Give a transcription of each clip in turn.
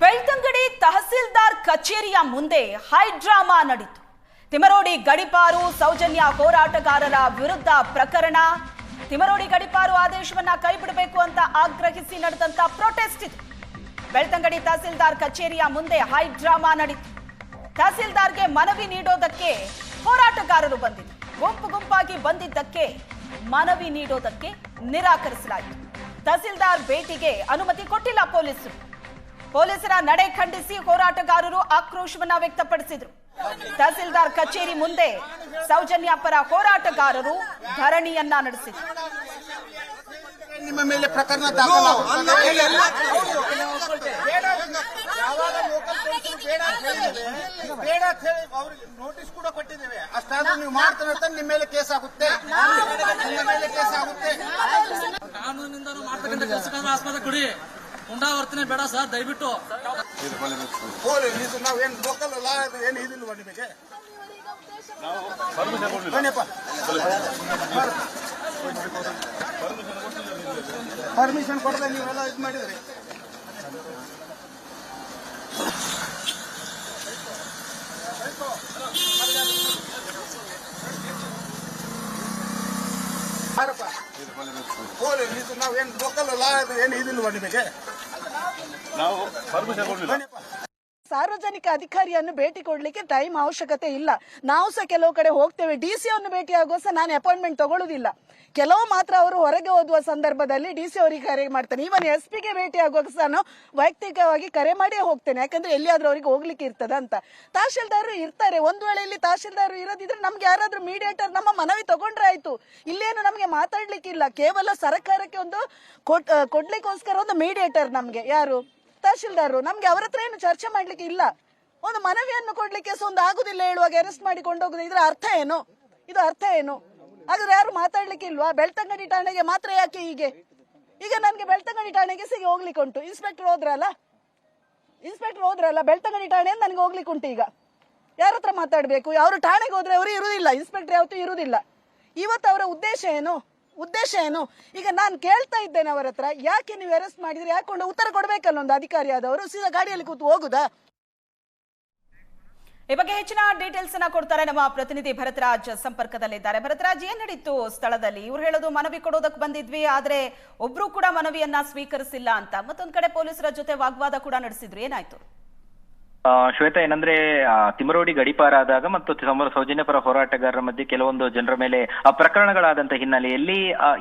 ಬೆಳ್ತಂಗಡಿ ತಹಸೀಲ್ದಾರ್ ಕಚೇರಿಯ ಮುಂದೆ ಹೈಡ್ರಾಮಾ ನಡೀತು. ತಿಮರೋಡಿ ಗಡಿಪಾರು ಸೌಜನ್ಯ ಹೋರಾಟಗಾರರ ವಿರುದ್ಧ ಪ್ರಕರಣ. ತಿಮರೋಡಿ ಗಡಿಪಾರು ಆದೇಶವನ್ನ ಕೈಬಿಡಬೇಕು ಅಂತ ಆಗ್ರಹಿಸಿ ನಡೆದಂತ ಪ್ರೊಟೆಸ್ಟ್ ಇದು. ಬೆಳ್ತಂಗಡಿ ತಹಸೀಲ್ದಾರ್ ಕಚೇರಿಯ ಮುಂದೆ ಹೈಡ್ರಾಮಾ ನಡೀತು. ತಹಸೀಲ್ದಾರ್ಗೆ ಮನವಿ ನೀಡೋದಕ್ಕೆ ಹೋರಾಟಗಾರರು ಬಂದಿದ್ರು. ಗುಂಪು ಗುಂಪಾಗಿ ಬಂದಿದ್ದಕ್ಕೆ ಮನವಿ ನೀಡೋದಕ್ಕೆ ನಿರಾಕರಿಸಲಾಯಿತು. ತಹಸೀಲ್ದಾರ್ ಭೇಟಿಗೆ ಅನುಮತಿ ಕೊಟ್ಟಿಲ್ಲ ಪೊಲೀಸರು. ಪೊಲೀಸರ ನಡೆ ಖಂಡಿಸಿ ಹೋರಾಟಗಾರರು ಆಕ್ರೋಶವನ್ನ ವ್ಯಕ್ತಪಡಿಸಿದ್ರು ತಹಸೀಲ್ದಾರ್ ಕಚೇರಿ ಮುಂದೆ ಸೌಜನ್ಯ ಪರ ಹೋರಾಟಗಾರರು ಧರಣಿಯನ್ನ ನಡೆಸಿದ್ರು ನಿಮ್ಮ ಮೇಲೆ ಪ್ರಕರಣ ಬೇಡ ಅವ್ರಿಗೆ ನೋಟಿಸ್ ಕೂಡ ಕೊಟ್ಟಿದ್ದೇವೆ ಅಷ್ಟಾದ್ರೂ ನೀವು ಮಾಡ್ತಾರೆ ಅಂತ ನಿಮ್ಮ ಮೇಲೆ ಕೇಸ್ ಆಗುತ್ತೆ ನಿಮ್ಮ ಮೇಲೆ ಕೇಸ್ ಆಗುತ್ತೆ ಕಾನೂನಿನಿಂದ ಮಾಡ್ತಕ್ಕಂಥ ಕೆಲಸಕ್ಕಾದ್ರೂ ಆಸ್ಪತ್ರೆ ಕೊಡಿ ಪುನರಾವರ್ತನೆ ಬೇಡ ಸರ್, ದಯವಿಟ್ಟು. ಲಾ ಏನು ಬನ್ನಿಪ್ಪ. ಪರ್ಮಿಷನ್ ಕೊಡದೆ ನೀವೆಲ್ಲ ಇದು ಮಾಡಿದ್ರಿ. ನಾವೇನು ಲೋಕಲ್ ಲಾ ಏನು ಇದಿಲ್ವಾ ನಿಮಗೆ? ಬನ್ನಿಪ್ಪ ಸಾರ್ವಜನಿಕ ಅಧಿಕಾರಿಯನ್ನು ಭೇಟಿ ಕೊಡ್ಲಿಕ್ಕೆ ಟೈಮ್ ಅವಶ್ಯಕತೆ ಇಲ್ಲ. ನಾವು ಸಹ ಕೆಲವು ಕಡೆ ಹೋಗ್ತೇವೆ. ಡಿ ಸಿ ಅನ್ನು ಭೇಟಿ ಆಗುವ ಸಹ ನಾನು ಅಪಾಯಿಂಟ್ಮೆಂಟ್ ತಗೊಳ್ಳುದಿಲ್ಲ ಕೆಲವು ಮಾತ್ರ ಅವರು ಹೊರಗೆ ಓದುವ ಸಂದರ್ಭದಲ್ಲಿ ಡಿ ಸಿ ಅವರಿಗೆ ಕರೆ ಮಾಡ್ತೇನೆ. ಈವನ್ ಎಸ್ ಪಿಗೆ ಭೇಟಿ ಆಗುವಾಗ ಸಹ ನಾನು ವೈಯಕ್ತಿಕವಾಗಿ ಕರೆ ಮಾಡಿಯೇ ಹೋಗ್ತೇನೆ. ಯಾಕಂದ್ರೆ ಎಲ್ಲಿಯಾದ್ರೂ ಅವರಿಗೆ ಹೋಗ್ಲಿಕ್ಕೆ ಇರ್ತದ ಅಂತ. ತಹಶೀಲ್ದಾರರು ಇರ್ತಾರೆ. ಒಂದು ವೇಳೆ ಇಲ್ಲಿ ತಹಶೀಲ್ದಾರರು ಇರೋದಿದ್ರೆ ನಮ್ಗೆ ಯಾರಾದ್ರೂ ಮೀಡಿಯೇಟರ್ ನಮ್ಮ ಮನವಿ ತಗೊಂಡ್ರೆ ಆಯ್ತು. ಇಲ್ಲೇನು ನಮಗೆ ಮಾತಾಡ್ಲಿಕ್ಕಿಲ್ಲ. ಕೇವಲ ಸರ್ಕಾರಕ್ಕೆ ಒಂದು ಕೊಡ್- ಕೊಡ್ಲಿಕ್ಕೋಸ್ಕರ ಒಂದು ಮೀಡಿಯೇಟರ್ ನಮ್ಗೆ. ಯಾರು? ತಹಶೀಲ್ದಾರರು, ನಮ್ಗೆ ಅವ್ರ ಹತ್ರ ಏನು ಚರ್ಚೆ ಮಾಡ್ಲಿಕ್ಕೆ ಇಲ್ಲ. ಒಂದು ಮನವಿಯನ್ನು ಕೊಡ್ಲಿಕ್ಕೆ ಸಹ ಒಂದು ಆಗುದಿಲ್ಲ ಹೇಳುವಾಗ ಅರೆಸ್ಟ್ ಮಾಡಿ ಕೊಂಡೋಗುದು, ಇದ್ರ ಅರ್ಥ ಏನು? ಇದು ಅರ್ಥ ಏನು? ಹಾಗಾದ್ರೆ ಯಾರು ಮಾತಾಡ್ಲಿಕ್ಕೆ ಇಲ್ವಾ? ಬೆಳ್ತಂಗಡಿ ಠಾಣೆಗೆ ಮಾತ್ರ ಯಾಕೆ ಹೀಗೆ? ಈಗ ನನ್ಗೆ ಬೆಳ್ತಂಗಡಿ ಠಾಣೆಗೆ ಸಿಗಿ ಹೋಗ್ಲಿಕ್ಕೆ ಉಂಟು. ಇನ್ಸ್ಪೆಕ್ಟರ್ ಹೋದ್ರಲ್ಲ? ಇನ್ಸ್ಪೆಕ್ಟರ್ ಹೋದ್ರಲ್ಲ, ಬೆಳ್ತಂಗಡಿ ಠಾಣೆ ನನಗೆ ಹೋಗ್ಲಿಕ್ಕೆ ಉಂಟು ಈಗ. ಯಾರ ಹತ್ರ ಮಾತಾಡ್ಬೇಕು? ಯಾರು ಠಾಣೆಗೆ ಹೋದ್ರೆ ಅವರು ಇರುವುದಿಲ್ಲ ಇನ್ಸ್ಪೆಕ್ಟರ್ ಯಾವತ್ತೂ ಇರುವುದಿಲ್ಲ ಇವತ್ತು ಅವರ ಉದ್ದೇಶ ಏನು? ಉದ್ದೇಶ ಏನು? ಈಗ ನಾನು ಕೇಳ್ತಾ ಇದ್ದೇನೆ ಅವರ ಹತ್ರ, ಯಾಕೆ ನೀವು ಅರೆಸ್ಟ್ ಮಾಡಿದ್ರೆ ಯಾಕೊಂಡು ಉತ್ತರ ಕೊಡಬೇಕಲ್ಲ ಒಂದು ಅಧಿಕಾರಿ ಆದವರು? ಸೀದಾ ಗಾಡಿಯಲ್ಲಿ ಕೂತು ಹೋಗುದಾ? ಈ ಬಗ್ಗೆ ಹೆಚ್ಚಿನ ಡೀಟೇಲ್ಸ್ ಅನ್ನ ಕೊಡ್ತಾರೆ ನಮ್ಮ ಪ್ರತಿನಿಧಿ ಭರತರಾಜ್ ಸಂಪರ್ಕದಲ್ಲಿದ್ದಾರೆ. ಭರತರಾಜ್, ಏನ್ ನಡೀತು ಸ್ಥಳದಲ್ಲಿ? ಇವ್ರು ಹೇಳೋದು ಮನವಿ ಕೊಡೋದಕ್ಕೆ ಬಂದಿದ್ವಿ, ಆದ್ರೆ ಒಬ್ರು ಕೂಡ ಮನವಿಯನ್ನ ಸ್ವೀಕರಿಸಿಲ್ಲ ಅಂತ. ಮತ್ತೊಂದ್ ಕಡೆ ಪೊಲೀಸರ ಜೊತೆ ವಾಗ್ವಾದ ಕೂಡ ನಡೆಸಿದ್ರು. ಏನಾಯ್ತು? ಶ್ವೇತಾ, ಏನಂದ್ರೆ ತಿಮರೋಡಿ ಗಡಿಪಾರ ಆದಾಗ ಮತ್ತು ಸೌಜನ್ಯಪರ ಸೌಜನ್ಯ ಪರ ಹೋರಾಟಗಾರರ ಮಧ್ಯೆ ಕೆಲವೊಂದು ಜನರ ಮೇಲೆ ಪ್ರಕರಣಗಳಾದಂತಹ ಪ್ರಕರಣಗಳಾದಂತ ಹಿನ್ನೆಲೆಯಲ್ಲಿ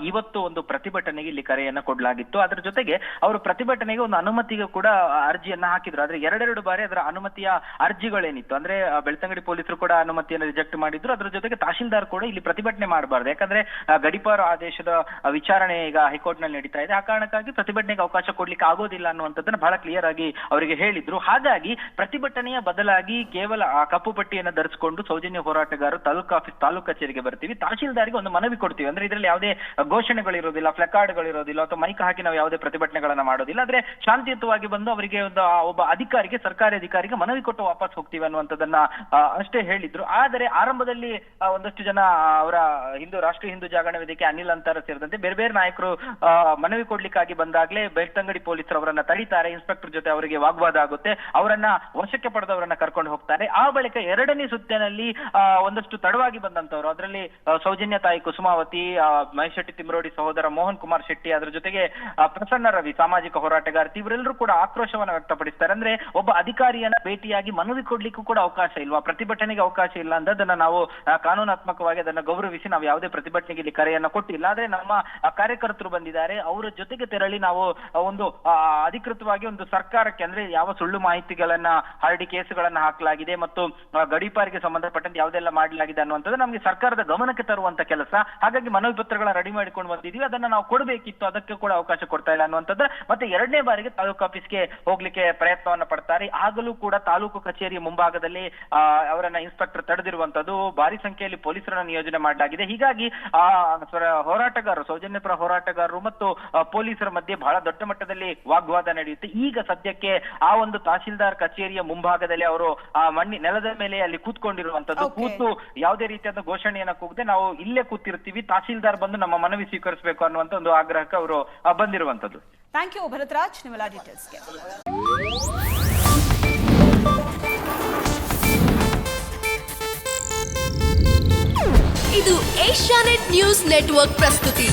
ಇವತ್ತು ಒಂದು ಪ್ರತಿಭಟನೆಗೆ ಇಲ್ಲಿ ಕರೆಯನ್ನ ಕೊಡಲಾಗಿತ್ತು. ಅದರ ಜೊತೆಗೆ ಅವರು ಪ್ರತಿಭಟನೆಗೆ ಒಂದು ಅನುಮತಿಗೆ ಕೂಡ ಅರ್ಜಿಯನ್ನ ಹಾಕಿದ್ರು. ಆದ್ರೆ ಎರಡೆರಡು ಬಾರಿ ಅದರ ಅನುಮತಿಯ ಅರ್ಜಿಗಳೇನಿತ್ತು. ಅಂದ್ರೆ ಬೆಳ್ತಂಗಡಿ ಪೊಲೀಸರು ಕೂಡ ಅನುಮತಿಯನ್ನು ರಿಜೆಕ್ಟ್ ಮಾಡಿದ್ರು. ಅದರ ಜೊತೆಗೆ ತಹಶೀಲ್ದಾರ್ ಕೂಡ ಇಲ್ಲಿ ಪ್ರತಿಭಟನೆ ಮಾಡಬಾರ್ದು. ಯಾಕಂದ್ರೆ ಗಡಿಪಾರ ಆದೇಶದ ವಿಚಾರಣೆ ಈಗ ಹೈಕೋರ್ಟ್ನಲ್ಲಿ ನಡೀತಾ ಇದೆ. ಆ ಕಾರಣಕ್ಕಾಗಿ ಪ್ರತಿಭಟನೆಗೆ ಅವಕಾಶ ಕೊಡ್ಲಿಕ್ಕೆ ಆಗೋದಿಲ್ಲ ಅನ್ನುವಂಥದ್ದನ್ನ ಬಹಳ ಕ್ಲಿಯರ್ ಆಗಿ ಅವರಿಗೆ ಹೇಳಿದ್ರು. ಹಾಗಾಗಿ ಪ್ರತಿಭಟನೆಯ ಬದಲಾಗಿ ಕೇವಲ ಆ ಕಪ್ಪು ಪಟ್ಟಿಯನ್ನು ಧರಿಸಿಕೊಂಡು ಸೌಜನ್ಯ ಹೋರಾಟಗಾರರು ತಾಲೂಕು ಆಫೀಸ್, ತಾಲೂಕು ಕಚೇರಿಗೆ ಬರ್ತೀವಿ. ತಹಶೀಲ್ದಾರ್ಗೆ ಒಂದು ಮನವಿ ಕೊಡ್ತೀವಿ. ಅಂದ್ರೆ ಇದರಲ್ಲಿ ಯಾವುದೇ ಘೋಷಣೆಗಳಿರೋದಿಲ್ಲ ಫ್ಲೆಕಾರ್ಡ್ಗಳಿರೋದಿಲ್ಲ ಅಥವಾ ಮೈಕ್ ಹಾಕಿ ನಾವು ಯಾವುದೇ ಪ್ರತಿಭಟನೆಗಳನ್ನ ಮಾಡೋದಿಲ್ಲ. ಆದ್ರೆ ಶಾಂತಿಯುತವಾಗಿ ಬಂದು ಅವರಿಗೆ ಒಂದು ಒಬ್ಬ ಅಧಿಕಾರಿಗೆ, ಸರ್ಕಾರಿ ಅಧಿಕಾರಿಗೆ ಮನವಿ ಕೊಟ್ಟು ವಾಪಸ್ ಹೋಗ್ತೀವಿ ಅನ್ನುವಂಥದ್ದನ್ನ ಅಷ್ಟೇ ಹೇಳಿದ್ರು. ಆದರೆ ಆರಂಭದಲ್ಲಿ ಒಂದಷ್ಟು ಜನ ಅವರ ಹಿಂದೂ, ರಾಷ್ಟ್ರೀಯ ಹಿಂದೂ ಜಾಗರಣ ವೇದಿಕೆ ಅನಿಲ್ ಅಂತಾರ ಸೇರಿದಂತೆ ಬೇರೆ ಬೇರೆ ನಾಯಕರು ಮನವಿ ಕೊಡ್ಲಿಕ್ಕಾಗಿ ಬಂದಾಗ್ಲೇ ಬೆಳ್ತಂಗಡಿ ಪೊಲೀಸರು ಅವರನ್ನ ತಡೀತಾರೆ. ಇನ್ಸ್ಪೆಕ್ಟರ್ ಜೊತೆ ಅವರಿಗೆ ವಾಗ್ವಾದ ಆಗುತ್ತೆ. ಅವರನ್ನ ವಶಕ್ಕೆ ಪಡೆದವರನ್ನ ಕರ್ಕೊಂಡು ಹೋಗ್ತಾರೆ ಆ ಬಳಿಕ ಎರಡನೇ ಸುತ್ತಿನಲ್ಲಿ ಒಂದಷ್ಟು ತಡವಾಗಿ ಬಂದಂತವರು. ಅದರಲ್ಲಿ ಸೌಜನ್ಯ ತಾಯಿ ಕುಸುಮಾವತಿ ಮಹೇಶ್ ಶೆಟ್ಟಿ ತಿಮ್ರೋಡಿ ಸಹೋದರ ಮೋಹನ್ ಕುಮಾರ್ ಶೆಟ್ಟಿ ಅದರ ಜೊತೆಗೆ ಪ್ರಸನ್ನ ರವಿ, ಸಾಮಾಜಿಕ ಹೋರಾಟಗಾರ್ತಿ, ಇವರೆಲ್ಲರೂ ಕೂಡ ಆಕ್ರೋಶವನ್ನ ವ್ಯಕ್ತಪಡಿಸ್ತಾರೆ. ಅಂದ್ರೆ ಒಬ್ಬ ಅಧಿಕಾರಿಯನ್ನ ಭೇಟಿಯಾಗಿ ಮನವಿ ಕೊಡ್ಲಿಕ್ಕೂ ಕೂಡ ಅವಕಾಶ ಇಲ್ವಾ? ಪ್ರತಿಭಟನೆಗೆ ಅವಕಾಶ ಇಲ್ಲ ಅಂದದನ್ನ ನಾವು ಕಾನೂನಾತ್ಮಕವಾಗಿ ಅದನ್ನ ಗೌರವಿಸಿ ನಾವು ಯಾವುದೇ ಪ್ರತಿಭಟನೆಗೆ ಇಲ್ಲಿ ಕರೆಯನ್ನ ಕೊಟ್ಟಿಲ್ಲ. ಆದ್ರೆ ನಮ್ಮ ಕಾರ್ಯಕರ್ತರು ಬಂದಿದ್ದಾರೆ. ಅವರ ಜೊತೆಗೆ ತೆರಳಿ ನಾವು ಒಂದು ಅಧಿಕೃತವಾಗಿ ಒಂದು ಸರ್ಕಾರಕ್ಕೆ, ಅಂದ್ರೆ ಯಾವ ಸುಳ್ಳು ಮಾಹಿತಿಗಳನ್ನ ಹರಡಿ ಕೇಸುಗಳನ್ನು ಹಾಕಲಾಗಿದೆ ಮತ್ತು ಗಡಿಪಾರಿಗೆ ಸಂಬಂಧಪಟ್ಟಂತೆ ಯಾವುದೆಲ್ಲ ಮಾಡಲಾಗಿದೆ ಅನ್ನುವಂಥದ್ದು ನಮಗೆ ಸರ್ಕಾರದ ಗಮನಕ್ಕೆ ತರುವಂತ ಕೆಲಸ. ಹಾಗಾಗಿ ಮನವಿ ಪತ್ರಗಳ ರೆಡಿ ಮಾಡಿಕೊಂಡು ಬಂದಿದ್ವಿ ಅದನ್ನ ನಾವು ಕೊಡಬೇಕಿತ್ತು. ಅದಕ್ಕೆ ಕೂಡ ಅವಕಾಶ ಕೊಡ್ತಾ ಇಲ್ಲ ಅನ್ನುವಂಥದ್ದು. ಮತ್ತೆ ಎರಡನೇ ಬಾರಿಗೆ ತಾಲೂಕು ಆಫೀಸ್ಗೆ ಹೋಗ್ಲಿಕ್ಕೆ ಪ್ರಯತ್ನವನ್ನ ಪಡ್ತಾರೆ. ಆಗಲೂ ಕೂಡ ತಾಲೂಕು ಕಚೇರಿ ಮುಂಭಾಗದಲ್ಲಿ ಅವರನ್ನ ಇನ್ಸ್ಪೆಕ್ಟರ್ ತಡೆದಿರುವಂತದ್ದು ಭಾರಿ ಸಂಖ್ಯೆಯಲ್ಲಿ ಪೊಲೀಸರನ್ನ ನಿಯೋಜನೆ ಮಾಡಲಾಗಿದೆ. ಹೀಗಾಗಿ, ಆ ಹೋರಾಟಗಾರರು ಸೌಜನ್ಯ ಪರ ಹೋರಾಟಗಾರರು ಮತ್ತು ಪೊಲೀಸರ ಮಧ್ಯೆ ಬಹಳ ದೊಡ್ಡ ಮಟ್ಟದಲ್ಲಿ ವಾಗ್ವಾದ ನಡೆಯುತ್ತೆ. ಈಗ ಸದ್ಯಕ್ಕೆ ಆ ಒಂದು ತಹಶೀಲ್ದಾರ್ ಮುಂಭಾಗದಲ್ಲಿ ಅವರು ಆ ಮಣ್ಣಿ ನೆಲದ ಮೇಲೆ ಅಲ್ಲಿ ಕೂತ್ಕೊಂಡಿರುವಂತದ್ದು ಕೂತು ಯಾವುದೇ ರೀತಿಯಾದ ಘೋಷಣೆಯನ್ನ ಕೂಗದೆ ನಾವು ಇಲ್ಲೇ ಕೂತಿರ್ತೀವಿ. ತಹಸೀಲ್ದಾರ್ ಬಂದು ನಮ್ಮ ಮನವಿ ಸ್ವೀಕರಿಸಬೇಕು ಅನ್ನುವಂತ ಒಂದು ಆಗ್ರಹಕ್ಕೆ ಅವರು ಬಂದಿರುವಂತದ್ದು ಥ್ಯಾಂಕ್ ಯು ಭರತರಾಜ್ ಡೀಟೇಲ್ಸ್ಗೆ ಇದು ಏಷ್ಯಾನೆಟ್ ನ್ಯೂಸ್ ನೆಟ್ವರ್ಕ್ ಪ್ರಸ್ತುತಿ.